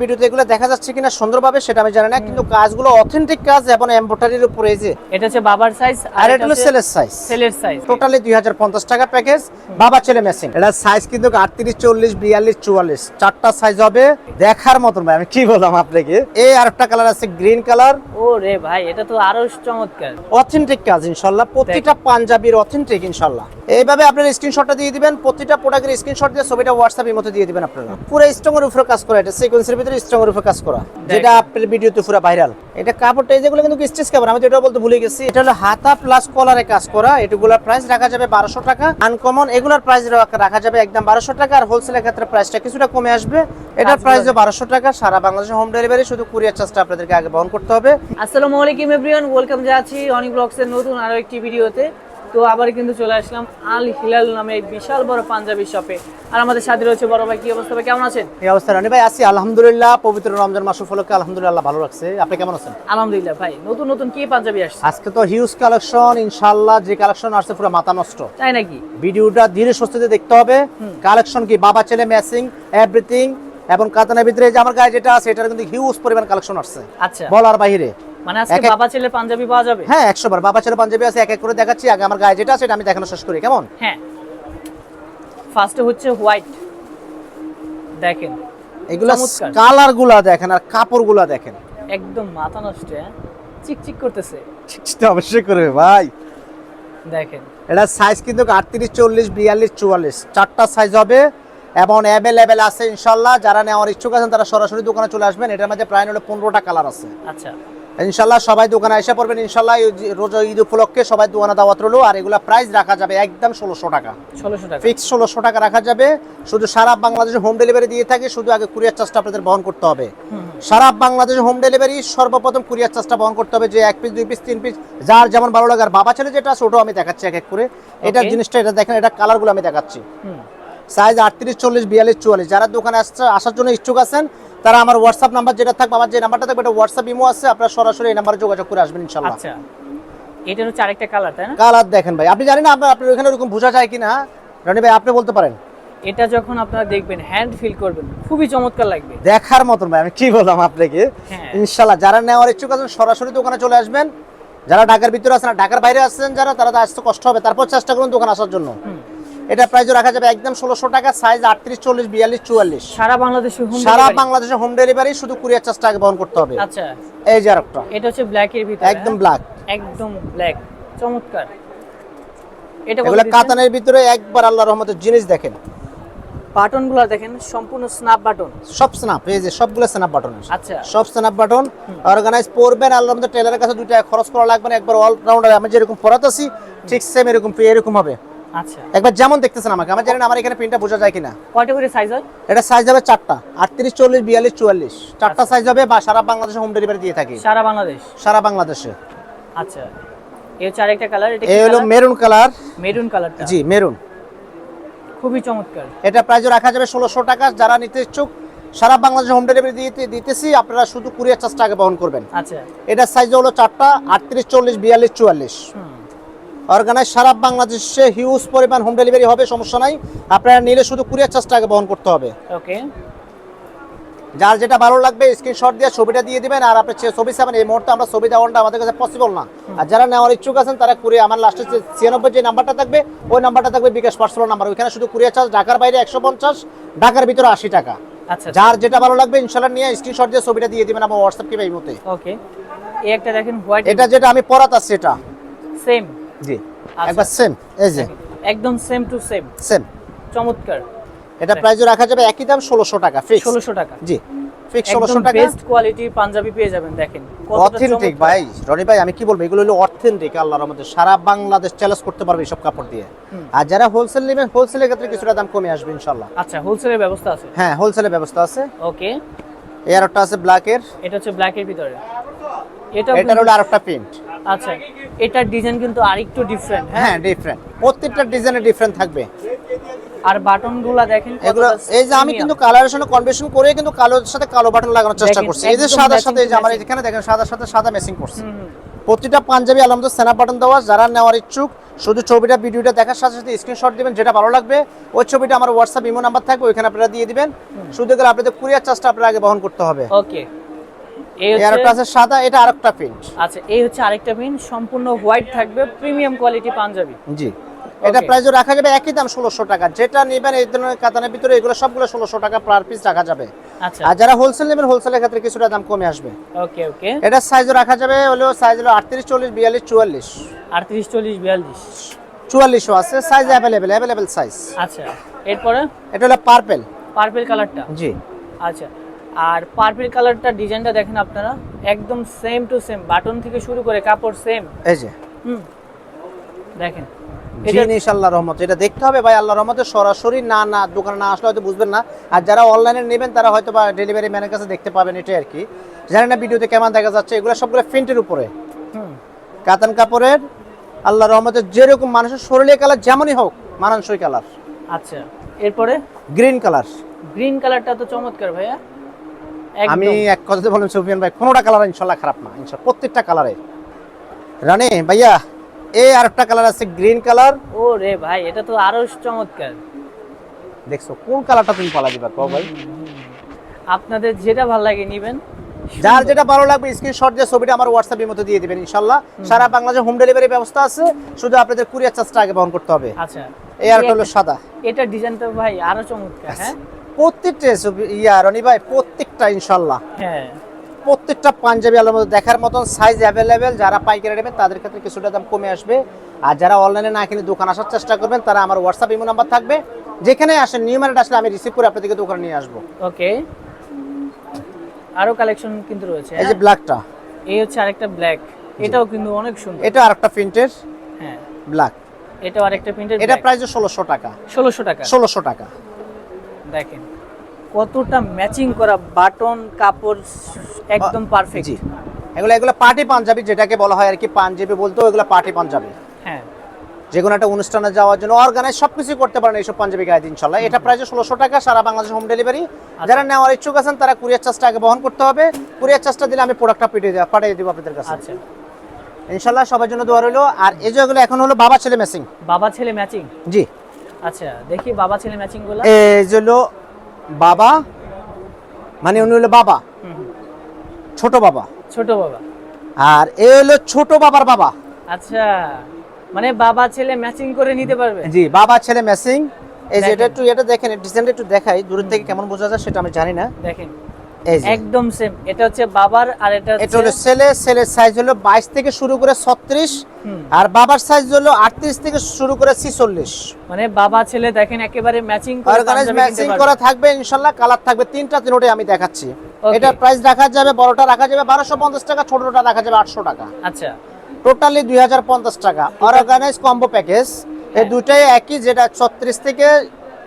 ভিডিওতে এগুলো দেখা যাচ্ছে কিনা সুন্দরভাবে সেটা আমি জানি না কিন্তু কাজগুলো অথেন্টিক কাজ এবং এমব্রয়ডারির উপরে যে এটা হচ্ছে বাবার সাইজ আর এটা হলো সেলের সাইজ সেলের সাইজ টোটালি দুই হাজার পঞ্চাশ টাকা প্যাকেজ বাবা ছেলে মেশিন এটা সাইজ কিন্তু আটত্রিশ চল্লিশ বিয়াল্লিশ চুয়াল্লিশ। চারটা সাইজ হবে দেখার মতন ভাই আমি কি বললাম আপনাকে? এই আর একটা কালার আছে গ্রিন কালার ও রে ভাই এটা তো আরও চমৎকার। অথেন্টিক কাজ ইনশাল্লাহ প্রতিটা পাঞ্জাবির অথেন্টিক ইনশাল্লাহ। এইভাবে আপনার স্ক্রিনশটটা দিয়ে দিবেন প্রতিটা প্রোডাক্টের স্ক্রিনশট দিয়ে ছবিটা হোয়াটসঅ্যাপের মতো দিয়ে দিবেন আপনারা। পুরো স্ট্রং এর উপরে কাজ করা এটা সিকোয়েন্সের ভিতরে স্ট্রং এর উপরে কাজ করা। যেটা আপনার ভিডিওতে পুরো ভাইরাল এটা কাপড়টা এই যেগুলো কিন্তু স্টিচ কাপড় আমি বলতে ভুলে গেছি। এটা হলো হাতা প্লাস কলারে কাজ করা। প্রাইস রাখা যাবে বারোশো টাকা। আনকমন এগুলার প্রাইস রাখা যাবে একদম বারোশো টাকা। আর হোলসেলের ক্ষেত্রে প্রাইসটা কিছুটা কমে আসবে। এটার প্রাইস বারোশো টাকা। সারা বাংলাদেশে হোম ডেলিভারি শুধু কুরিয়ার চার্জটা আপনাদেরকে আগে বহন করতে হবে। আসসালামু আলাইকুম এভরিওয়ান ওয়েলকাম জানাচ্ছি অনেক ব্লগসের নতুন আরও একটি ভিডিওতে। তো আবার কিন্তু চলে আসলাম আল হিলাল নামে এই বিশাল বড় পাঞ্জাবি শপে আর আমাদের সাথে রয়েছে বড় ভাই কি অবস্থা ভাই? কেমন আছেন? এই অবস্থা রানি ভাই আছি। আলহামদুলিল্লাহ পবিত্র রমজান মাস উপলক্ষে আলহামদুলিল্লাহ ভালো রাখছে আপনি কেমন আছেন? আলহামদুলিল্লাহ ভাই নতুন নতুন কি পাঞ্জাবি আসছে? আজকে তো হিউজ কালেকশন ইনশাআল্লাহ যে কালেকশন আসছে পুরো মাথা নষ্ট। তাই নাকি? ভিডিওটা ধীরে সুস্থতে দেখতে হবে। কালেকশন কি? বাবা ছেলে ম্যাচিং এভরিথিং এবং কাতানের ভিতরে যে আমার গায়ে যেটা আছে এটার কিন্তু হিউজ পরিমাণ কালেকশন আসছে। আচ্ছা। বলার বাইরে মানে আজকে এক এক- বাবা ছেলে পাঞ্জাবি পাওয়া যাবে? হ্যাঁ একশো বার বাবা ছেলে পাঞ্জাবি আছে এক এক করে দেখাচ্ছি আগে আমার গায়ে যেটা আছে এটা আমি দেখানো শেষ করি কেমন? হ্যাঁ। ফার্স্টে হচ্ছে হোয়াইট দেখেন এগুলা চমৎকার। দেখেন আর কাপড় দেখেন। একদম মাথা নষ্ট হ্যাঁ? চিকচিক করতেছে। সেটা অবশ্যই করবে ভাই। দেখেন। এটা সাইজ কিন্তু আটত্রিশ চল্লিশ বিয়াল্লিশ চুয়াল্লিশ। চারটা সাইজ হবে এবং অ্যাভেলেবেল আছে ইনশাল্লাহ। যারা নেওয়ার ইচ্ছুক আছেন তারা সরাসরি দোকানে চলে আসবেন। এটার মধ্যে প্রায় হলো পনেরোটা কালার আছে। আচ্ছা। ইনশাল্লাহ সবাই দোকানে এসে পড়বেন। ইনশাল্লাহ রোজা ঈদ উপলক্ষে সবাই দোকানে দাওয়াত রইল। আর এগুলা প্রাইস রাখা যাবে একদম ষোলোশো টাকা। ষোলোশো টাকা। ফিক্স ষোলোশো টাকা রাখা যাবে। শুধু সারা বাংলাদেশে হোম ডেলিভারি দিয়ে থাকে শুধু আগে কুরিয়ার চার্জটা আপনাদের বহন করতে হবে। সারা বাংলাদেশে হোম ডেলিভারি সর্বপ্রথম কুরিয়ার চার্জটা বহন করতে হবে যে এক পিস দুই পিস তিন পিস যার যেমন ভালো লাগে। আর বাবা ছেলে যেটা আছে ওটাও আমি দেখাচ্ছি এক এক করে। এটা জিনিসটা এটা দেখেন এটা কালারগুলো আমি দেখাচ্ছি। সাইজ আটত্রিশ চল্লিশ বিয়াল্লিশ চুয়াল্লিশ। যারা দোকানে আসছে আসার জন্য ইচ্ছুক আছেন তারা আমার হোয়াটসঅ্যাপ নাম্বার যেটা থাকবে আমার যে নাম্বারটা থাকবে এটা হোয়াটসঅ্যাপ ইমো আছে আপনারা সরাসরি এই নাম্বারে যোগাযোগ করে আসবেন ইনশাল্লাহ। আচ্ছা এটা হচ্ছে আরেকটা কালার তাই না? কালার দেখেন ভাই আপনি জানেন না আপনার আপনার ওখানে ওরকম বোঝা যায় কিনা? রনি ভাই আপনি বলতে পারেন। এটা যখন আপনারা দেখবেন হ্যান্ড ফিল করবেন খুবই চমৎকার লাগবে। দেখার মতন ভাই আমি কি বললাম আপনাকে? হ্যাঁ। ইনশাল্লাহ যারা নেওয়ার ইচ্ছুক আছেন সরাসরি দোকানে চলে আসবেন। যারা ঢাকার ভিতরে আছেন আর ঢাকার বাইরে আছেন যারা তারা তো আসতে কষ্ট হবে। তারপর চেষ্টা করুন দোকানে আসার জন্য। এটা প্রাইস রাখা যাবে একদম ষোলোশো টাকা সাইজ আটত্রিশ চল্লিশ বিয়াল্লিশ চুয়াল্লিশ। সারা বাংলাদেশে হোম সারা বাংলাদেশে হোম ডেলিভারি শুধু কুরিয়ার চার্জটা আগে বহন করতে হবে। আচ্ছা। এই যে আরেকটা। এটা হচ্ছে ব্ল্যাক এর ভিতরে একদম? ব্ল্যাক একদম ব্ল্যাক চমৎকার। এটা এগুলো কাতানের ভিতরে একবার আল্লাহর রহমতের জিনিস দেখেন। বাটনগুলো দেখেন সম্পূর্ণ স্ন্যাপ বাটন সব স্ন্যাপ এই যে সবগুলো স্ন্যাপ বাটন আচ্ছা। সব স্ন্যাপ বাটন অর্গানাইজ পরবেন আল্লাহর রহমতে টেলারের কাছে দুইটা খরচ করা লাগবে না একবার অলরাউন্ডার আমি যেরকম পরাতাছি ঠিক সেম এরকম এরকম হবে। আচ্ছা। একবার যেমন দেখতেছেন আমাকে আমার জানেন আমার এখানে প্রিন্টটা বোঝা যায় কিনা। কয়টা করে সাইজ হয়? এটা সাইজ হবে চারটা। আটত্রিশ চল্লিশ বিয়াল্লিশ চুয়াল্লিশ। চারটা সাইজ হবে বা সারা বাংলাদেশে হোম ডেলিভারি দিয়ে থাকি। সারা বাংলাদেশ? সারা বাংলাদেশে। আচ্ছা। এই হচ্ছে আরেকটা কালার এটা এই হলো মেরুন কালার মেরুন কালারটা জি মেরুন খুবই চমৎকার। এটা প্রাইস রাখা যাবে ষোলোশো টাকা। যারা নিতে ইচ্ছুক সারা বাংলাদেশে হোম ডেলিভারি দিতে দিতেছি আপনারা শুধু কুরিয়ার চার্জটা আগে বহন করবেন। আচ্ছা। এটার সাইজ হলো চারটা আটত্রিশ চল্লিশ বিয়াল্লিশ চুয়াল্লিশ। অর্গানাইজ সারা বাংলাদেশে হিউজ পরিমাণ হোম ডেলিভারি হবে সমস্যা নাই। আপনারা নিলে শুধু কুরিয়ার চার্জটা আগে বহন করতে হবে। ওকে। যার যেটা ভালো লাগবে স্ক্রিনশট দিয়ে ছবিটা দিয়ে দিবেন আর আপনি ছবি চাবেন এই মুহূর্তে আমরা ছবি দেওয়াটা আমাদের কাছে পসিবল না। আর যারা নেওয়ার ইচ্ছুক আছেন তারা কুরিয়ার আমার লাস্টে যে ছিয়ানব্বই যে নাম্বারটা থাকবে ওই নাম্বারটা থাকবে বিকাশ পার্সোনাল নাম্বার ওইখানে শুধু কুরিয়ার চার্জ ঢাকার বাইরে একশো পঞ্চাশ ঢাকার ভিতরে আশি টাকা। আচ্ছা যার যেটা ভালো লাগবে ইনশাল্লাহ নিয়ে স্ক্রিনশট দিয়ে ছবিটা দিয়ে দিবেন আমার হোয়াটসঅ্যাপ কিংবা ইমোতে ওকে। এই একটা দেখেন হোয়াইট এটা যেটা আমি পরাতাছি এটা। সেম জি। আচ্ছা। একবার সেম এই যে। একদম সেম টু সেম সেম চমৎকার। এটা প্রাইস রাখা যাবে একই দাম ষোলোশো টাকা ফিক্স ষোলোশো টাকা। জি ফিক্স একদম ষোলোশো টাকা। বেস্ট কোয়ালিটির পাঞ্জাবি পেয়ে যাবেন দেখেন। অথেন্টিক ভাই। রনি ভাই আমি কি বলব এগুলো হলো অথেন্টিক আল্লাহর মধ্যে সারা বাংলাদেশ চ্যালেঞ্জ করতে পারবে এইসব কাপড় দিয়ে। আর যারা হোলসেল নেবেন হোলসেলের ক্ষেত্রে কিছুটা দাম কমে আসবে ইনশাল্লাহ আচ্ছা হোলসেলের ব্যবস্থা আছে? হ্যাঁ হোলসেলের ব্যবস্থা আছে। ওকে এই আর একটা আছে ব্ল্যাকের এটা হচ্ছে ব্ল্যাক এর ভিতরে। এটা এটার হলো আর একটা প্রিন্ট আচ্ছা। এটার ডিজাইন কিন্তু আরেকটু ডিফারেন্ট হ্যাঁ? হ্যাঁ ডিফারেন্ট প্রত্যেকটা ডিজাইনে ডিফারেন্ট থাকবে। আর বাটনগুলা দেখেন এগুলো এই যে আমি কিন্তু কালারের সাথে কনভেনশন করে কিন্তু কালোর সাথে কালো বাটন লাগানোর চেষ্টা করছি। এই যে সাদার সাথে এই যে আমার এখানে দেখেন সাদার সাথে সাদা ম্যাচিং করছে। প্রতিটা পাঞ্জাবি আলহামদুলিল্লাহ সেনা বাটন দেওয়া যারা নেওয়ার ইচ্ছুক শুধু ছবিটা ভিডিওটা দেখার সাথে সাথে স্ক্রিনশট দিবেন যেটা ভালো লাগবে ওই ছবিটা আমার হোয়াটসঅ্যাপ ইমো নাম্বার থাকবে ওইখানে আপনারা দিয়ে দিবেন। শুধু করে আপনাদের কুরিয়ার চার্জটা আপনারা আগে বহন করতে হবে। ওকে আছে সাদা এটা আরেকটা প্রিন্ট আচ্ছা এই হচ্ছে আরেকটা পিন সম্পূর্ণ হোয়াইট থাকবে প্রিমিয়াম কোয়ালিটি পাঞ্জাবি। জি। এটা প্রাইসও রাখা যাবে একই দাম ষোলোশো টাকা। যেটা নেবেন এই ধরনের কাতানের ভিতরে এগুলো সবগুলো ষোলোশো টাকা পার পিস রাখা যাবে। আচ্ছা। আর যারা হোলসেল নেবেন হোলসেলের ক্ষেত্রে কিছুটা দাম কমে আসবে। ওকে ওকে এটার সাইজও রাখা যাবে হলো সাইজ হলো আটত্রিশ চল্লিশ বিয়াল্লিশ চুয়াল্লিশ। আটত্রিশ চল্লিশ বিয়াল্লিশ। চুয়াল্লিশও আছে সাইজ অ্যাভেলেবেল অ্যাভেলেবেল সাইজ আচ্ছা এরপরে? এটা হলো পার্পেল পার্পেল কালারটা জি। আচ্ছা আর পার্পেল কালারটা ডিজাইনটা দেখেন আপনারা একদম সেম টু সেম বাটন থেকে শুরু করে কাপড় সেম এই যে। হুম। দেখেন। ইনশাআল্লাহ রহমত। এটা দেখতে হবে ভাই আল্লাহ রহমতে সরাসরি না না দোকানে না আসলে হয়তো বুঝবেন না। আর যারা অনলাইনে নেবেন তারা হয়তো বা ডেলিভারি ম্যানের কাছে দেখতে পাবেন এটাই আর কি। জানেন না ভিডিওতে কেমন দেখা যাচ্ছে? এগুলো সবগুলো প্রিন্টের উপরে। হুম। কাতান কাপড়ের আল্লাহ রহমতে যেরকম মানুষের শরীরে কালার যেমনই হোক মানানসই কালার। আচ্ছা। এরপরে? গ্রিন কালার গ্রিন কালারটা তো চমৎকার ভাইয়া। আমি এক কথাতে বললাম সুফিয়ান ভাই কোনোটা কালার ইনশাল্লাহ খারাপ না ইনশাল্লাহ প্রত্যেকটা কালারে রানে ভাইয়া এই আরেকটা কালার আছে গ্রিন কালার ও রে ভাই এটা তো আরও চমৎকার। দেখছ কোন কালারটা তুমি পালা দিবা কও ভাই? আপনাদের যেটা ভালো লাগে নিবেন যার যেটা ভালো লাগবে স্ক্রিনশট দিয়ে ছবিটা আমার হোয়াটসঅ্যাপের মধ্যে দিয়ে দিবেন ইনশাল্লাহ। সারা বাংলাদেশে হোম ডেলিভারি ব্যবস্থা আছে শুধু আপনাদের কুরিয়ার চার্জটা আগে বহন করতে হবে। আচ্ছা। এই আরেকটা হলো সাদা। এটা ডিজাইনটা ভাই আরও চমৎকার হ্যাঁ? প্রত্যেকটা ইয়া রনি ভাই প্রত্যেকটা ইনশাল্লাহ। হ্যাঁ। প্রত্যেকটা পাঞ্জাবি আলোর মধ্যে দেখার মতন সাইজ অ্যাভেলেবেল যারা পাইকারি নেবেন তাদের ক্ষেত্রে কিছুটা দাম কমে আসবে। আর যারা অনলাইনে না কিনে দোকান আসার চেষ্টা করবেন তারা আমার হোয়াটসঅ্যাপ ইমো নাম্বার থাকবে। যেখানে আসেন নিউমারেট আসলে আমি রিসিভ করে আপনাদেরকে দোকানে নিয়ে আসব। ওকে আরও কালেকশন কিন্তু রয়েছে এই যে? ব্ল্যাকটা এই হচ্ছে আরেকটা ব্ল্যাক এটাও কিন্তু অনেক সুন্দর। এটা আরেকটা প্রিন্টের হ্যাঁ। ব্ল্যাক এটাও আরেকটা প্রিন্টের এটা প্রাইস ষোলোশো টাকা। ষোলোশো টাকা। ষোলোশো টাকা। দেখেন কতটা ম্যাচিং করা বাটন কাপড় একদম পারফেক্ট জি। এগুলো এগুলো পার্টি পাঞ্জাবি যেটাকে বলা হয় আর কি পাঞ্জাবি বলতো এগুলো পার্টি পাঞ্জাবি। হ্যাঁ। যে কোনো একটা অনুষ্ঠানে যাওয়ার জন্য অর্গানাইজ সব কিছু করতে পারেন এইসব পাঞ্জাবি গায়ে ইনশাল্লাহ এটা প্রায় ষোলোশো টাকা সারা বাংলাদেশ হোম ডেলিভারি যারা নেওয়ার ইচ্ছুক আছেন তারা কুরিয়ার চার্জটা আগে বহন করতে হবে। কুরিয়ার চার্জটা দিলে আমি প্রোডাক্টটা পিটিয়ে দেওয়া পাঠিয়ে দেবো আপনাদের কাছে। আচ্ছা। ইনশাল্লাহ সবার জন্য দোয়া রইল। আর এই যে এগুলো এখন হলো বাবা ছেলে ম্যাচিং বাবা ছেলে ম্যাচিং জি। আচ্ছা দেখি বাবা ছেলে ম্যাচিংগুলো। এই হলো বাবা মানে উনি হলো বাবা। ছোট বাবা। ছোট বাবা। আর এ হলো ছোট বাবার বাবা। আচ্ছা মানে বাবা ছেলে ম্যাচিং করে নিতে পারবে? জি বাবা ছেলে ম্যাচিং এই যে। এটা একটু এটা দেখেন ডিজাইনটা একটু দেখাই দূর থেকে কেমন বোঝা যায় সেটা আমি জানি না। দেখেন। একদম সেম এটা হচ্ছে বাবার আর এটা এটা হলো ছেলে ছেলের সাইজ হলো বাইশ থেকে শুরু করে ছত্রিশ হুম। আর বাবার সাইজ হলো আটত্রিশ থেকে শুরু করে ছিচল্লিশ। মানে বাবা ছেলে দেখেন একেবারে ম্যাচিং করে অর্গানাইজ ম্যাচিং করা থাকবে ইনশাল্লাহ কালার থাকবে। তিনটা তিনোটাই আমি দেখাচ্ছি. এটার প্রাইস রাখা যাবে বড়টা রাখা যাবে বারোশো পঞ্চাশ টাকা ছোটটা রাখা যাবে আটশো টাকা। আচ্ছা। টোটালি দুই হাজার পঞ্চাশ টাকা। অর্গানাইজ কম্বো প্যাকেজ এই হ্যাঁ। দুটাই একই যেটা ছত্রিশ থেকে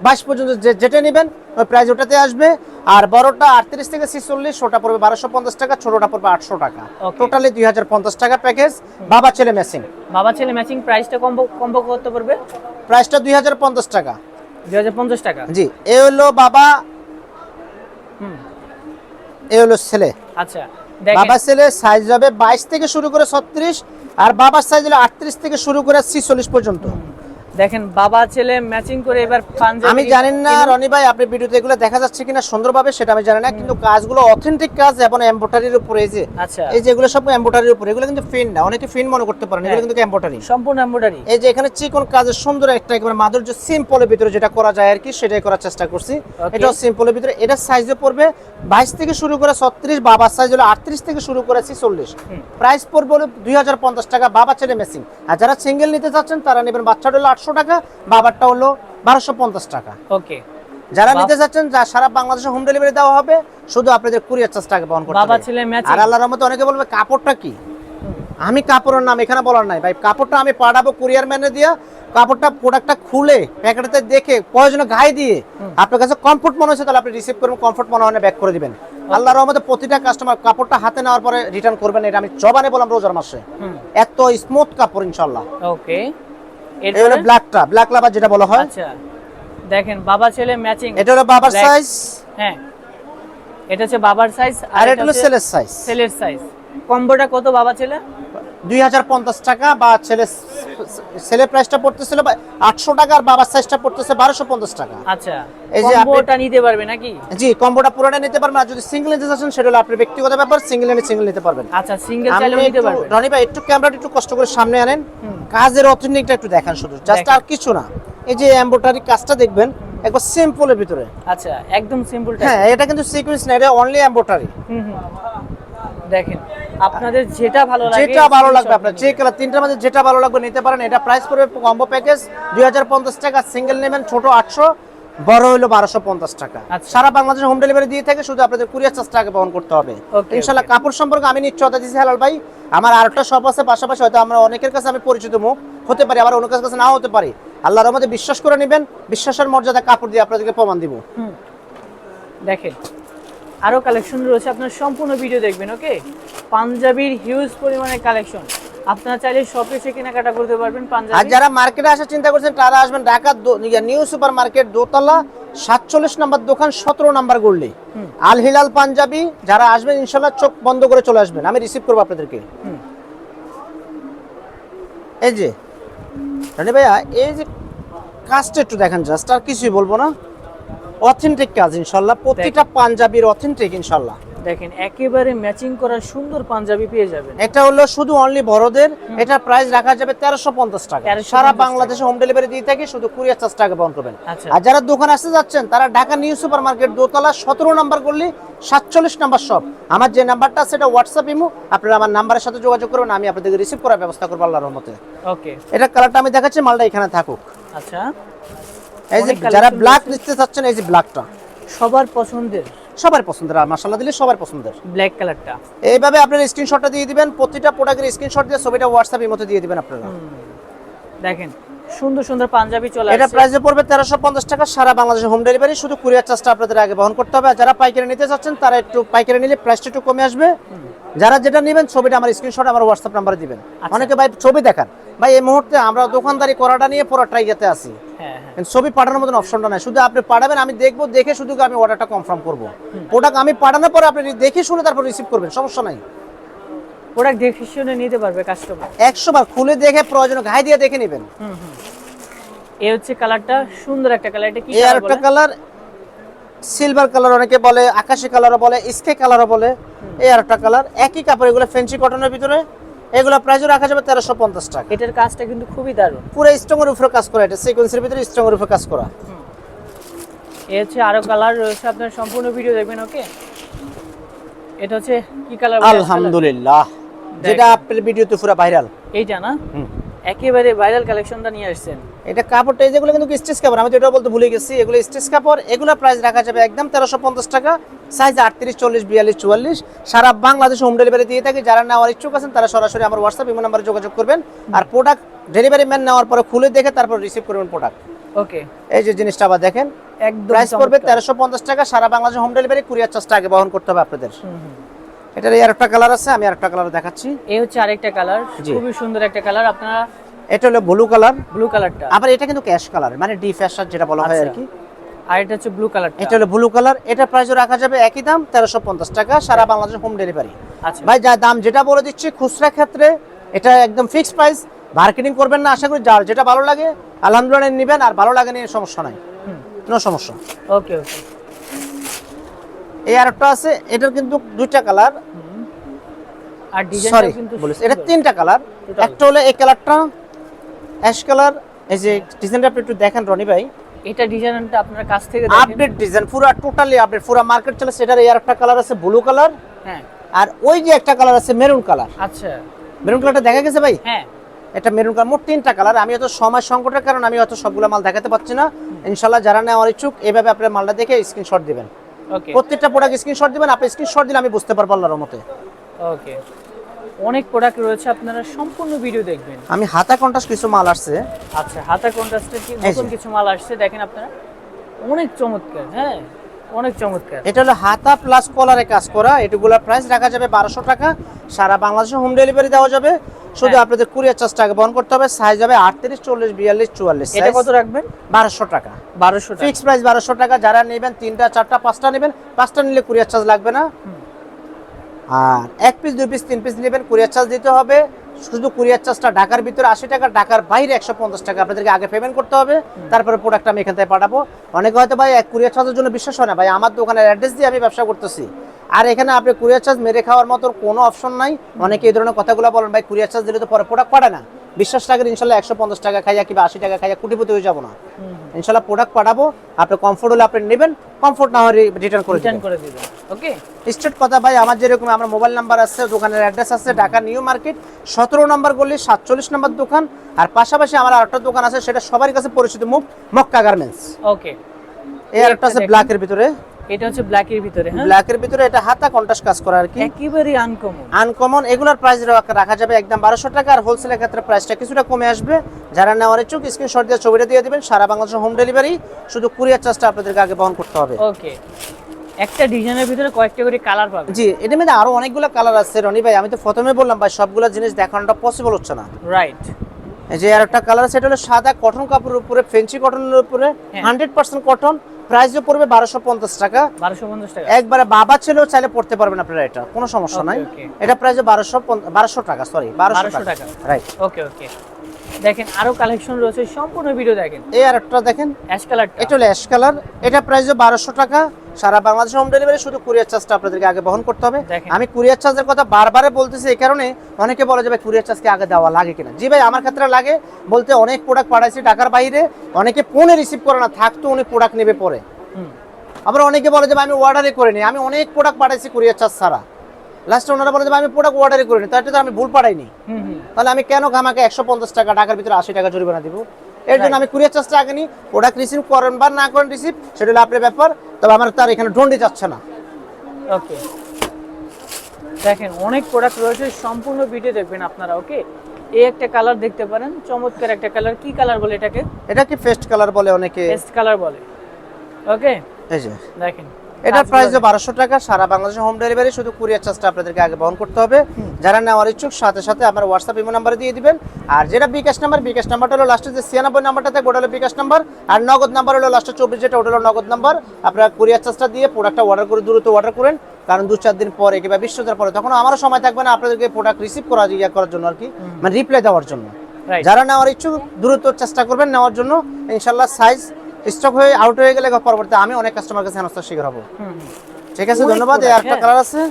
বাইশ পর্যন্ত যেটা নেবেন ওই প্রাইস ওটাতে আসবে। আর বড়টা আটত্রিশ থেকে ছিচল্লিশ ওটা পড়বে বারোশো পঞ্চাশ টাকা ছোটটা পড়বে আটশো টাকা। টোটালি দুই হাজার পঞ্চাশ টাকা প্যাকেজ বাবা ছেলে মেশিন বাবা ছেলে ম্যাচিং প্রাইসটা কম্বো কম্বো কত পড়বে প্রাইসটা দুই হাজার পঞ্চাশ টাকা। দুই হাজার পঞ্চাশ টাকা? জি এ হলো বাবা এ হলো ছেলে। আচ্ছা বাবা ছেলে সাইজ হবে বাইশ থেকে শুরু করে ছত্রিশ আর বাবার সাইজ হলো আটত্রিশ থেকে শুরু করে ছিচল্লিশ পর্যন্ত। দেখেন বাবা ছেলে ম্যাচিং করে এবার পাঞ্জাবি আমি জানি না রনি ভাই আপনি ভিডিওতে এগুলো দেখা যাচ্ছে কিনা সুন্দরভাবে সেটা আমি জানি না কিন্তু কাজগুলো অথেন্টিক কাজ এবং এমব্রয়ডারির উপরে এই যে আচ্ছা। এই যে এগুলো সব এমব্রয়ডারির উপরে এগুলো কিন্তু ফিন না অনেকে ফিন মনে করতে পারেন এগুলো হ্যাঁ। কিন্তু এমব্রয়ডারি সম্পূর্ণ এমব্রয়ডারি এই যে এখানে চিকন কাজের সুন্দর একটা একেবারে মাধুর্য সিম্পলের ভিতরে যেটা করা যায় আর কি সেটাই করার চেষ্টা করছি. এটাও সিম্পলের ভিতরে এটা সাইজে পড়বে বাইশ থেকে শুরু করে ছত্রিশ বাবার সাইজ হলো আটত্রিশ থেকে শুরু করে ছিচল্লিশ হুম। প্রাইস পড়বে হলো দুই হাজার পঞ্চাশ টাকা বাবা ছেলে মেসিং আর যারা সিঙ্গেল নিতে চাচ্ছেন তারা নেবেন বাচ্চাটা হলো আটশো টাকা বাবারটা হলো বারোশো পঞ্চাশ টাকা। ওকে। যারা নিতে চাচ্ছেন যা সারা বাংলাদেশে হোম ডেলিভারি দেওয়া হবে শুধু আপনাদের কুরিয়ার চার্জটা আগে বহন করতে বাবা। ছেলে। আর আল্লাহর রহমতে অনেকে বলবে কাপড়টা কি? আমি কাপড়ের নাম এখানে বলার নাই। ভাই কাপড়টা আমি পাঠাবো কুরিয়ার ম্যানে দিয়ে কাপড়টা প্রোডাক্টটা খুলে প্যাকেটে দেখে প্রয়োজনে গায়ে দিয়ে আপনার কাছে কমফোর্ট মনে হচ্ছে তাহলে আপনি রিসিভ করবেন কমফোর্ট মনে হয় ব্যাক করে দিবেন। আল্লাহর রহমতে প্রতিটা কাস্টমার কাপড়টা হাতে নেওয়ার পরে রিটার্ন করবেন এটা আমি জবানে বললাম রোজার মাসে। এত স্মুথ কাপড় ইনশাল্লাহ ওকে এই হলো ব্ল্যাক ব্ল্যাকটা ব্ল্যাক লাভার যেটা বলা হয়। আচ্ছা। দেখেন বাবা ছেলে ম্যাচিং এটা হলো বাবার সাইজ হ্যাঁ। এটা হচ্ছে বাবার সাইজ আর এটা হলো ছেলের সাইজ ছেলের সাইজ কম্বোটা কত বাবা ছেলে? দুই হাজার পঞ্চাশ টাকা বা ছেলে ছেলে প্রাইসটা পড়তেছিল আটশো টাকা আর বাবার সাইজটা পড়তেছে বারোশো পঞ্চাশ টাকা। আচ্ছা এই যে আপনি- কম্বোটা নিতে পারবে নাকি? জি কম্বোটা পুরোটা নিতে পারবেন আর যদি সিঙ্গেল নিতে চাচ্ছেন সেটা হলো আপনার ব্যক্তিগত ব্যাপার সিঙ্গেল নিলে সিঙ্গেল নিতে পারবেন। আচ্ছা সিঙ্গেল আপনি চাইলেও নিতে একটু- পারবে রনি ভাই একটু ক্যামেরাটা একটু কষ্ট করে সামনে আনেন। কাজের অথেন্টিকটা একটু দেখান শুধু জাস্ট। আর কিছু না। এই যে এমব্রয়ডারি কাজটা দেখবেন একবার সিম্পলের ভিতরে। আচ্ছা একদম সিম্পল হ্যাঁ এটা কিন্তু সিকোয়েন্স না এটা অনলি এমব্রয়ডারি হুম হুম। দেখেন আপনাদের যেটা ভালো লাগে যেটা ভালো লাগবে আপনার যে কালার তিনটার মধ্যে যেটা ভালো লাগবে নিতে পারেন এটা প্রাইস পড়বে কম্বো প্যাকেজ দুই হাজার পঞ্চাশ টাকা সিঙ্গেল নেবেন ছোট আটশো বড় হলো বারোশো পঞ্চাশ টাকা। আচ্ছা। সারা বাংলাদেশে হোম ডেলিভারি দিয়ে থাকে শুধু আপনাদের কুরিয়ার চার্জ টাকা বহন করতে হবে। ইনশাল্লাহ কাপড় সম্পর্কে আমি নিশ্চয়তা দিচ্ছি হেলাল ভাই। আমার আরেকটা শপ আছে পাশাপাশি হয়তো আমরা অনেকের কাছে আমি পরিচিত মুখ হতে পারি আবার অনেকের কাছে নাও হতে পারি। আল্লাহর মধ্যে বিশ্বাস করে নেবেন বিশ্বাসের মর্যাদা কাপড় দিয়ে আপনাদেরকে প্রমাণ দিব। দেখেন আরও কালেকশন রয়েছে। আপনার সম্পূর্ণ ভিডিও দেখবেন ওকে পাঞ্জাবির হিউজ পরিমাণে কালেকশন আপনারা চাইলে শপে এসে কেনাকাটা করতে পারবেন আর যারা মার্কেটে আসার চিন্তা করছেন তারা আসবেন ঢাকা নিউ সুপার মার্কেট দোতলা সাতচল্লিশ নম্বর দোকান সতেরো নাম্বার গড়লি। আল হিলাল পাঞ্জাবি যারা আসবেন ইনশাল্লাহ চোখ বন্ধ করে চলে আসবেন। আমি রিসিভ করব আপনাদেরকে। এই যে রানি ভাইয়া এই যে কাজটা একটু দেখেন জাস্ট আর কিছুই বলব না। অথেন্টিক কাজ ইনশাল্লাহ। প্রতিটা পাঞ্জাবির অথেন্টিক ইনশাল্লাহ। দেখেন একেবারে ম্যাচিং করা সুন্দর পাঞ্জাবি পেয়ে যাবেন। এটা হলো শুধু অনলি বড়দের এটা প্রাইস রাখা যাবে তেরোশো পঞ্চাশ টাকা। 1350 সারা বাংলাদেশে হোম ডেলিভারি দিয়ে থাকি শুধু কুরিয়ার চার্জ টাকা বহন করবেন। আচ্ছা। আর যারা দোকান আসতে যাচ্ছেন তারা ঢাকা নিউ সুপার মার্কেট দোতলা সতেরো নাম্বার করলে সাতচল্লিশ নাম্বার শপ আমার যে নাম্বারটা আছে এটা হোয়াটসঅ্যাপ ইমো। আপনারা আমার নাম্বারের সাথে যোগাযোগ করবেন আমি আপনাদেরকে রিসিভ করার ব্যবস্থা করব আল্লাহর রহমতে। ওকে এটা কালারটা আমি দেখাচ্ছি মালটা এখানে থাকুক। আচ্ছা। এই যে যারা ব্ল্যাক নিতে চাচ্ছেন এই যে ব্ল্যাকটা সবার পছন্দের। সবার পছন্দের আর মাশাআল্লাহ দিলে সবার পছন্দের। ব্ল্যাক কালারটা এইভাবে আপনার স্ক্রিনশটটা দিয়ে দিবেন প্রতিটা প্রোডাক্টের স্ক্রিনশট দিয়ে ছবিটা হোয়াটসঅ্যাপ মধ্যে দিয়ে দিবেন আপনারা। দেখেন সুন্দর সুন্দর পাঞ্জাবি চলে এটা প্রাইসে পড়বে তেরোশো পঞ্চাশ টাকা সারা বাংলাদেশে হোম ডেলিভারি শুধু কুরিয়ার চার্জটা আপনাদের আগে বহন করতে হবে। যারা পাইকারি নিতে চাচ্ছেন তারা একটু পাইকারি নিলে প্রাইসটা একটু কমে আসবে। যারা যেটা নেবেন ছবিটা আমার স্ক্রিনশট আমার হোয়াটসঅ্যাপ নাম্বারে দিবেন। আচ্ছা। অনেকে ভাই ছবি দেখান। ভাই এই মুহূর্তে আমরা দোকানদারি করাটা নিয়ে পুরো ট্রাইগাতে আছি। হ্যাঁ হ্যাঁ। ছবি পাঠানোর মতন অপশনটা নাই। শুধু আপনি পাঠাবেন আমি দেখব দেখে শুধু আমি অর্ডারটা কনফার্ম করব। প্রোডাক্ট আমি পাঠানোর পরে আপনি দেখে শুনে তারপর রিসিভ করবেন সমস্যা নাই। প্রোডাক্ট দেখে শুনে নিতে পারবে কাস্টমার একশো বার খুলে দেখে প্রয়োজন ঘাই দিয়ে দেখে নেবেন। হুম হুম। এই হচ্ছে কালারটা সুন্দর একটা কালার এটা কি কালার একটা কালার সিলভার কালার অনেকে বলে আকাশি কালারও বলে স্কে কালারও বলে। এই আর একটা কালার একই কাপড় এগুলো ফেন্সি কটনের ভিতরে এগুলো প্রাইসও রাখা যাবে তেরোশো পঞ্চাশ টাকা। এটার কাজটা কিন্তু খুবই দারুণ। পুরো স্ট্রংয়ের উপরে কাজ করা এটা সিকোয়েন্সের ভিতরে স্ট্রংয়ের উপরে কাজ করা। এই হচ্ছে আরও কালার রয়েছে আপনার সম্পূর্ণ ভিডিও দেখবেন ওকে এটা হচ্ছে কি কালার আলহামদুলিল্লাহ। যেটা আপনার ভিডিওতে পুরো ভাইরাল এইটা না? একেবারে ভাইরাল কালেকশনটা নিয়ে আসছেন। এটা কাপড়টা এই যেগুলো কিন্তু স্টিচ কাপড় আমি তো এটা বলতে ভুলে গেছি এগুলো স্টিচ কাপড় এগুলো প্রাইস রাখা যাবে একদম তেরোশো পঞ্চাশ টাকা সাইজ আটত্রিশ চল্লিশ বিয়াল্লিশ চুয়াল্লিশ। সারা বাংলাদেশে হোম ডেলিভারি দিয়ে থাকি যারা নেওয়ার ইচ্ছুক আছেন তারা সরাসরি আমার হোয়াটসঅ্যাপ ইমো নাম্বারে যোগাযোগ করবেন। আর প্রোডাক্ট ডেলিভারি ম্যান নেওয়ার পরে খুলে দেখে তারপর রিসিভ করবেন প্রোডাক্ট ওকে এই যে জিনিসটা আবার দেখেন প্রাইস পড়বে তেরোশো পঞ্চাশ টাকা সারা বাংলাদেশে হোম ডেলিভারি কুরিয়ার চার্জটা আগে বহন করতে হবে আপনাদের। এটার এই আরেকটা কালার আছে আমি আরেকটা কালার দেখাচ্ছি। এই হচ্ছে আরেকটা কালার। খুবই সুন্দর একটা কালার আপনারা এটা হলো ব্লু কালার ব্লু কালারটা আবার এটা কিন্তু ক্যাশ কালার মানে ডি ফ্যাশন যেটা বলা হয় আর আচ্ছা। কি। আর এটা হচ্ছে ব্লু কালারটা এটা হলো ব্লু কালার এটা প্রাইসও রাখা যাবে একই দাম তেরোশো পঞ্চাশ টাকা সারা বাংলাদেশে হোম ডেলিভারি আচ্ছা। ভাই যা দাম যেটা বলে দিচ্ছি খুচরা ক্ষেত্রে এটা একদম ফিক্সড প্রাইস মার্কেটিং করবেন না আশা করি যার যেটা ভালো লাগে আলহামদুলিল্লাহ নেবেন আর ভালো লাগে নিয়ে সমস্যা নাই। কোনো সমস্যা। ওকে ওকে এই আরেকটা আছে এটার কিন্তু দুইটা কালার। আর সরি বলেছি এটা তিনটা কালার। একটা হলো এই কালারটা অ্যাশ কালার। এই যে ডিজাইনটা আপনি একটু দেখেন রনি ভাই। এটা ডিজাইনটা আপনার কাছ থেকে আপডেট ডিজাইন পুরো টোটালি আপডেট পুরো মার্কেট চলে সেটার এই আরেকটা কালার আছে ব্লু কালার। হ্যাঁ। আর ওই যে একটা কালার আছে মেরুন কালার। আচ্ছা। মেরুন কালারটা দেখা গেছে ভাই? হ্যাঁ। এটা মেরুন কালার মোট তিনটা কালার। আমি হয়তো সময় সংকটের কারণে আমি হয়তো সবগুলো মাল দেখাতে পারছি না। ইনশাল্লাহ যারা নেওয়ার ইচ্ছুক এভাবে আপনার মালটা দেখে স্ক্রিনশট দিবেন। প্রত্যেকটা প্রোডাক্ট স্ক্রিনশট দিবেন আপনি স্ক্রিনশট দিলে আমি বুঝতে পারব আল্লাহর মতে ওকে অনেক প্রোডাক্ট রয়েছে আপনারা সম্পূর্ণ ভিডিও দেখবেন। আমি হাতা কন্টাস কিছু মাল আসছে। আচ্ছা হাতা কন্ট্রাস্টের কি নতুন কিছু মাল আসছে দেখেন আপনারা। অনেক চমৎকার হ্যাঁ? অনেক চমৎকার। এটা হলো হাতা প্লাস কলারে কাজ করা এটুগুলোর প্রাইস রাখা যাবে বারোশো টাকা। সারা বাংলাদেশে হোম ডেলিভারি দেওয়া যাবে। শুধু হ্যাঁ। আপনাদের কুরিয়ার চার্জ টাকা বহন করতে হবে। সাইজ হবে আটত্রিশ চল্লিশ বিয়াল্লিশ চুয়াল্লিশ। এটা কত রাখবেন? বারোশো টাকা। বারোশো ফিক্সড ফিক্স প্রাইস বারোশো টাকা। যারা নেবেন তিনটা চারটা পাঁচটা নেবেন পাঁচটা নিলে কুরিয়ার চার্জ লাগবে না। আর এক পিস দুই পিস তিন পিস নেবেন কুরিয়ার চার্জ দিতে হবে। শুধু কুরিয়ার চার্জটা ঢাকার ভিতরে আশি টাকা ঢাকার বাইরে একশো পঞ্চাশ টাকা আপনাদেরকে আগে পেমেন্ট করতে হবে। তারপরে প্রোডাক্ট আমি এখান থেকে পাঠাবো। অনেকে হয়তো ভাই এক কুরিয়ার চার্জের জন্য বিশ্বাস হয় না। ভাই আমার দোকানের অ্যাড্রেস দিয়ে আমি ব্যবসা করতেছি। আর এখানে আপনি কুরিয়ার চার্জ মেরে খাওয়ার মতো কোনো অপশন নাই। অনেকে এই ধরনের কথাগুলো বলেন ভাই কুরিয়ার চার্জ দিলে তো পরে প্রোডাক্ট পাঠায় না। বিশ্বাস টাকার ইনশাল্লাহ একশো পঞ্চাশ টাকা খাইয়া কিংবা আশি টাকা খাইয়া কোটিপতি হয়ে যাব না। ইনশাল্লাহ প্রোডাক্ট পাঠাবো। আপনি কমফোর্ট হলে আপনি নেবেন। কমফোর্ট না হলে রিটার্ন করে রিটার্ন করে দিবেন। ওকে স্ট্রেট কথা ভাই আমার যেরকম আমার মোবাইল নাম্বার আছে দোকানের অ্যাড্রেস আছে ঢাকা নিউ মার্কেট সতেরো নম্বর গলি সাতচল্লিশ নম্বর দোকান আর পাশাপাশি আমার আরেকটা দোকান আছে সেটা সবার কাছে পরিচিত মুখ মক্কা গার্মেন্টস ওকে এই আরেকটা আছে। ব্ল্যাকের ভিতরে। এটা হচ্ছে ব্ল্যাকের ভিতরে হ্যাঁ? ব্ল্যাকের ভিতরে এটা হাতা কন্টাস কাজ করা আর কি। একেবারে আনকমন আনকমন এগুলোর প্রাইস রাখা যাবে একদম বারোশো টাকা আর হোলসেলের ক্ষেত্রে প্রাইসটা কিছুটা কমে আসবে। যারা নেওয়ার ইচ্ছুক স্ক্রিনশট দিয়ে ছবিটা দিয়ে দিবেন সারা বাংলাদেশের হোম ডেলিভারি শুধু কুরিয়ার চার্জটা আপনাদেরকে আগে বহন করতে হবে। ওকে একটা ডিজাইনের ভিতরে কয়েকটা করে কালার পাবেন জি এটার মধ্যে আরও অনেকগুলো কালার আছে রনি ভাই। আমি তো প্রথমে বললাম ভাই সবগুলো জিনিস দেখানোটা পসিবল হচ্ছে না। রাইট এই যে আর একটা কালার সেটা হলো সাদা কটন কাপড়ের উপরে ফেন্সি কটনের উপরে। হান্ড্রেড পার্সেন্ট কটন প্রাইসও পড়বে বারোশো পঞ্চাশ টাকা। বারোশো পঞ্চাশ টাকা। একবারে বাবা ছেলেও চাইলে পড়তে পারবেন আপনারা এটা কোনো সমস্যা নাই। এটা প্রাইস বারোশো বারোশো টাকা সরি বারোশো 1200 টাকা। টাকা। রাইট ওকে ওকে দেখেন আরও কালেকশন রয়েছে সম্পূর্ণ ভিডিও দেখেন। এই আর একটা দেখেন অ্যাশ কালারটা এটা হলো অ্যাশ কালার এটা প্রাইসও বারোশো টাকা। সারা বাংলাদেশ হোম ডেলিভারি শুধু কুরিয়ার চার্জটা আপনাদেরকে আগে বহন করতে হবে। আমি কুরিয়ার চার্জের কথা বারবারে বলতেছি এই কারণে অনেকে বলে যে ভাই কুরিয়ার চার্জকে আগে দেওয়া লাগে কিনা? জি ভাই আমার ক্ষেত্রে লাগে। বলতে অনেক প্রোডাক্ট পাঠাইছি ঢাকার বাইরে। অনেকে ফোনে রিসিভ করে না থাকতো উনি প্রোডাক্ট নেবে পরে। আবার অনেকে বলে যে ভাই আমি অর্ডারই করিনি। আমি অনেক প্রোডাক্ট পাঠাইছি কুরিয়ার চার্জ ছাড়া। লাস্টে ওনারা বলে যে আমি প্রোডাক্ট অর্ডারই করিনি তার তো আমি ভুল পাঠাইনি। তাহলে আমি কেন আমাকে একশো পঞ্চাশ টাকা টাকার ভিতরে আশি টাকা জরিমানা দিব? এর জন্য আমি কুরিয়ার চার্জটা আগে নিই প্রোডাক্ট রিসিভ করেন বা না করেন রিসিভ সেটা হলো আপনার ব্যাপার। তবে আমার তার এখানে ডন্ডি যাচ্ছে না। ওকে দেখেন অনেক প্রোডাক্ট রয়েছে সম্পূর্ণ ভিডিও দেখবেন আপনারা ওকে এই একটা কালার দেখতে পারেন চমৎকার একটা কালার কি কালার বলে এটাকে? এটা কি ফেস্ট কালার বলে অনেকে? ফেস্ট কালার বলে। ওকে এই যে। দেখেন এটার প্রাইস বারোশো টাকা সারা বাংলাদেশে হোম ডেলিভারি শুধু কুরিয়ার চার্জটা আপনাদেরকে আগে বহন করতে হবে। যারা নেওয়ার ইচ্ছুক সাথে সাথে আমার হোয়াটসঅ্যাপ ইমো নাম্বারে দিয়ে দিবেন। আর যেটা বিকাশ নাম্বার বিকাশ নাম্বারটা হলো লাস্টে যে ছিয়ানব্বই নাম্বারটা থাকে ওটা হলো বিকাশ নাম্বার। আর নগদ নাম্বার হলো লাস্টে চব্বিশ যেটা ওটা হলো নগদ নাম্বার। আপনারা কুরিয়ার চার্জটা দিয়ে প্রোডাক্টটা অর্ডার করে দ্রুত অর্ডার করেন। কারণ দু চার দিন পরে কিংবা বিশ হাজার পরে তখন আমারও সময় থাকবে না আপনাদেরকে প্রোডাক্ট রিসিভ করা ইয়ে করার জন্য আর কি। মানে রিপ্লাই দেওয়ার জন্য। যারা নেওয়ার ইচ্ছুক দ্রুত চেষ্টা করবেন নেওয়ার জন্য। ইনশাল্লাহ সাইজ স্টক হয়ে আউট হয়ে গেলে পরবর্তী আমি অনেক কাস্টমার কাছে হেনস্থার শিকার হব। ঠিক আছে ধন্যবাদ। এই একটা হ্যাঁ। কালার আছে।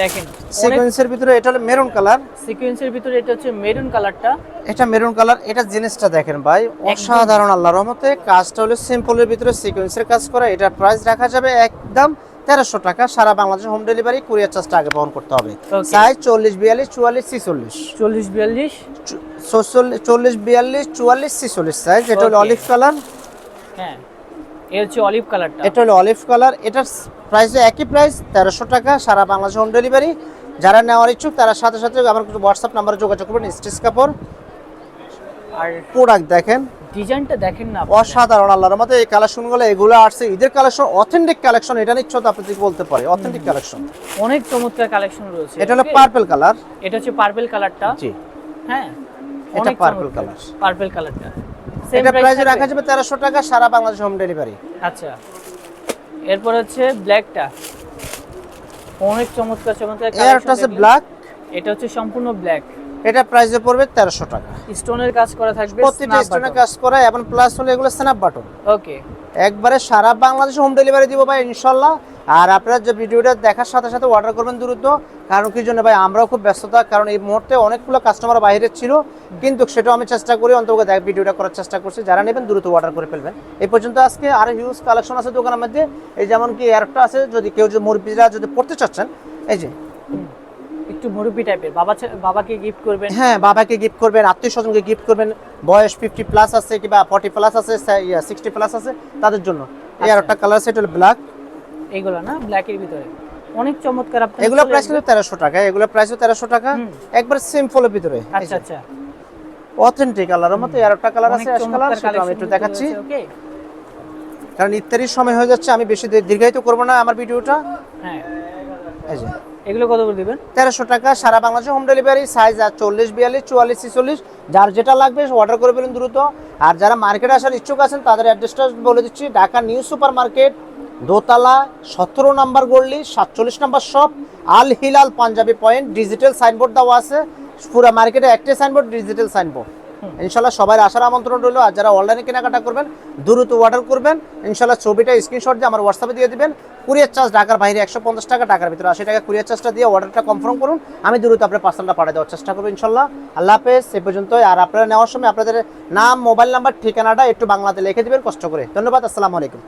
দেখেন সিকোয়েন্সের ভিতরে এটা হলো মেরুন কালার সিকোয়েন্সের ভিতরে এটা হচ্ছে মেরুন কালারটা এটা মেরুন কালার এটা জিনিসটা দেখেন ভাই অসাধারণ আল্লাহর রহমতে। কাজটা হলো সিম্পলের ভিতরে সিকোয়েন্সের কাজ করা। এটা প্রাইস রাখা যাবে একদম তেরোশো টাকা। সারা বাংলাদেশ হোম ডেলিভারি কুরিয়ার চার্জটা আগে বহন করতে হবে. সাইজ চল্লিশ বিয়াল্লিশ চুয়াল্লিশ ছিচল্লিশ। চল্লিশ বিয়াল্লিশ। চল্লিশ বিয়াল্লিশ চুয়াল্লিশ ছিচল্লিশ সাইজ এটা হলো. অলিভ কালার হ্যাঁ। এ হচ্ছে অলিভ কালারটা এটা হলো অলিভ কালার এটার প্রাইস একই প্রাইস তেরোশো টাকা সারা বাংলাদেশ হোম ডেলিভারি যারা নেওয়ার ইচ্ছুক তারা সাথে সাথে আমার হোয়াটসঅ্যাপ নাম্বারে যোগাযোগ করবেন স্টিচ কাপড়। আর প্রোডাক্ট দেখেন। ডিজাইনটা দেখেন না অসাধারণ আল্লাহর মতো এই কালেকশনগুলো এগুলো আসছে। ঈদের কালেকশন অথেন্টিক কালেকশন এটা নিচ্ছ তো আপনি বলতে পারে অথেন্টিক কালেকশন অনেক চমৎকার কালেকশন রয়েছে। এটা হলো পার্পল কালার এটা হচ্ছে পার্পল কালারটা জি। হ্যাঁ এটা purple color। পার্পল কালারটা এটা প্রাইস রাখা যাবে তেরোশো টাকা সারা বাংলাদেশ হোম ডেলিভারি আচ্ছা। এরপর হচ্ছে ব্ল্যাকটা অনেক চমৎকার চমৎকার collection আছে ব্ল্যাক এটা হচ্ছে সম্পূর্ণ ব্ল্যাক এটা প্রাইসে পড়বে তেরোশো টাকা। স্টোনের কাজ করা থাকবে প্রতিটা স্টোনে কাজ করা এবং প্লাস হলো এগুলো স্ন্যাপ বাটন ওকে একবারে সারা বাংলাদেশ হোম ডেলিভারি দিব ভাই ইনশাল্লাহ। আর আপনারা যে ভিডিওটা দেখার সাথে সাথে অর্ডার করবেন দ্রুত কারণ কি জন্য ভাই আমরাও খুব ব্যস্ততা কারণ এই মুহূর্তে অনেকগুলো কাস্টমার বাইরে ছিল কিন্তু সেটাও আমি চেষ্টা করি অন্তত দেখ ভিডিওটা করার চেষ্টা করছি। যারা নেবেন দ্রুত অর্ডার করে ফেলবেন। এই পর্যন্ত আজকে আর হিউজ কালেকশন আছে দোকানের মধ্যে। এই যেমন কি এয়ারটা আছে যদি কেউ যদি মুরব্বীরা যদি পড়তে চাচ্ছেন এই যে একটু মুরব্বি টাইপের বাবা বাবাকে গিফট করবেন। হ্যাঁ বাবাকে গিফট করবেন আত্মীয় স্বজনকে গিফট করবেন। বয়স ফিফটি প্লাস আছে কিংবা ফর্টি প্লাস আছে সিক্সটি প্লাস আছে তাদের জন্য। এই আর একটা কালার সেট হলো ব্ল্যাক এইগুলো না ব্ল্যাকের ভিতরে। অনেক চমৎকার আপনি এগুলো প্রাইস কিন্তু তেরোশো টাকা এগুলো প্রাইস তেরোশো টাকা। হুম। একবার সিম্পলের ভিতরে আচ্ছা আচ্ছা। অথেন্টিক কালার মতো আর একটা কালার আছে অ্যাশ কালার সেটা আমি একটু দেখাচ্ছি। ওকে কারণ ইত্যাদির সময় হয়ে যাচ্ছে আমি বেশি দীর- দীর্ঘায়িত করব না আমার ভিডিওটা। হ্যাঁ। এই যে। এগুলো কত করে দিবেন? তেরোশো টাকা সারা বাংলাদেশে হোম ডেলিভারি সাইজ আর চল্লিশ বিয়াল্লিশ চুয়াল্লিশ ছিচল্লিশ যার যেটা লাগবে অর্ডার করে ফেলুন দ্রুত। আর যারা মার্কেটে আসার ইচ্ছুক আছেন তাদের অ্যাড্রেসটা বলে দিচ্ছি ঢাকা নিউ সুপার মার্কেট দোতলা সতেরো নাম্বার গল্লি সাতচল্লিশ number shop Al Hilal Punjabi point digital signboard দেওয়া আছে। পুরো মার্কেটে একটাই সাইনবোর্ড ডিজিটাল সাইনবোর্ড ইনশাল্লাহ সবাই আসার আমন্ত্রণ রইল, আর যারা অনলাইনে কেনাকাটা করবেন, দ্রুত অর্ডার করবেন। ইনশাল্লাহ ছবিটা স্ক্রিনশট দিয়ে আমার হোয়াটসঅ্যাপে দিয়ে দিবেন। কুরিয়ার চার্জ ঢাকার বাইরে একশো পঞ্চাশ টাকা টাকার ভিতরে আশি টাকা। কুরিয়ার চার্জটা দিয়ে অর্ডারটা কনফার্ম করুন। আমি দ্রুত আপনার পার্সেলটা পাঠিয়ে দেওয়ার চেষ্টা করব ইনশাল্লাহ। আল্লাহ হাফেজ সে পর্যন্তই। আর আপনারা নেওয়ার সময় আপনাদের নাম মোবাইল নাম্বার ঠিকানাটা একটু বাংলাতে লিখে দেবেন, কষ্ট করে। ধন্যবাদ, আসসালামু আলাইকুম।